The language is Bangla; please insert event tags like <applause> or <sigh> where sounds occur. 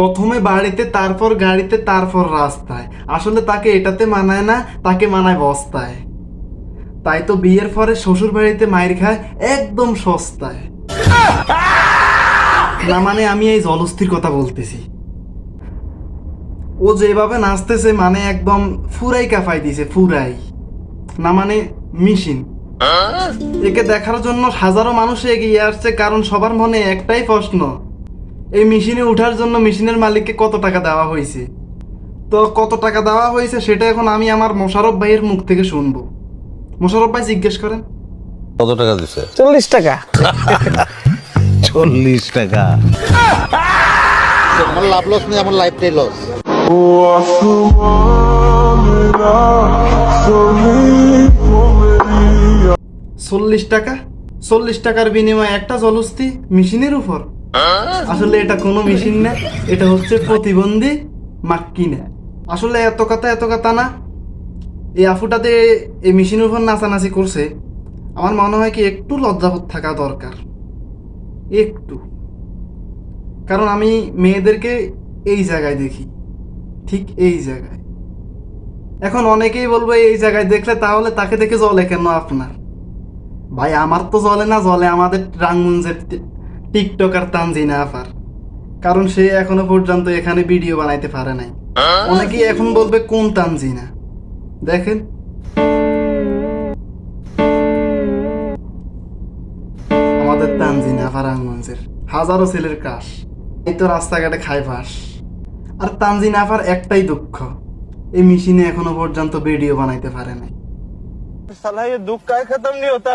প্রথমে বাড়িতে তারপর গাড়িতে তারপর রাস্তায়। আসলে তাকে এটাতে মানায় না তাকে মানায় বস্তায়। তাই তো বিয়ের পরে শ্বশুর বাড়িতে মায়ের খায় একদম সস্তায়। না মানে আমি এই জলস্থির কথা বলতেছি। ও যেভাবে নাচতেছে মানে একদম ফুরাই কাফাই দিছে ফুরাই। না মানে মিশিন একে দেখার জন্য হাজারো মানুষ এগিয়ে আসছে কারণ সবার মনে একটাই প্রশ্ন। এই মেশিনে ওঠার জন্য মেশিনের মালিককে কত টাকা দেওয়া হয়েছে? তো কত টাকা দেওয়া হয়েছে সেটা এখন আমি আমার মোশারফ ভাইয়ের মুখ থেকে শুনব। মোশারফ ভাই জিজ্ঞেস করেন। কত টাকা দিছে? চল্লিশ টাকা। <laughs> চল্লিশ টাকা। আমার লাভ লস নেই আমার লাইফটাই লস চল্লিশ টাকা? চল্লিশ টাকার বিনিময়ে একটা জলস্তি মেশিনের উপর? আসলে এটা কোনো মেশিন না, এটা হচ্ছে প্রতিবন্ধী মাক্কি না। আসলে এত কথা এত কথা না। এই আফুটাতে এই মেশিনের উপর নাচানাচি করছে, আমার মনে হয় কি একটু লজ্জাবোধ থাকা দরকার। একটু। কারণ আমি মেয়েদেরকে এই জায়গায় দেখি, ঠিক এই জায়গায়। এখন অনেকেই বলবে, এই জায়গায় দেখলে তাহলে তাকে দেখে জলে কেন আপনার? ভাই, আমার তো জলে না, জলে আমাদের রাঙ্গুঞ্জের টি- টিকটকার তানজিনা আফার। কারণ সে এখনও পর্যন্ত এখানে ভিডিও বানাইতে পারে নাই। অনেকেই এখন বলবে, কোন তানজিনা? দেখেন। আমাদের তানজিনা ফারাঙ্গঞ্জের হাজারো ছেলের কাশ এই তো রাস্তাঘাটে খায় ভাস আর তানজিনা আফার একটাই দুঃখ, এই মেশিনে এখনও পর্যন্ত ভিডিও বানাইতে পারে নাই। সালা দুঃখ খতম নি হতা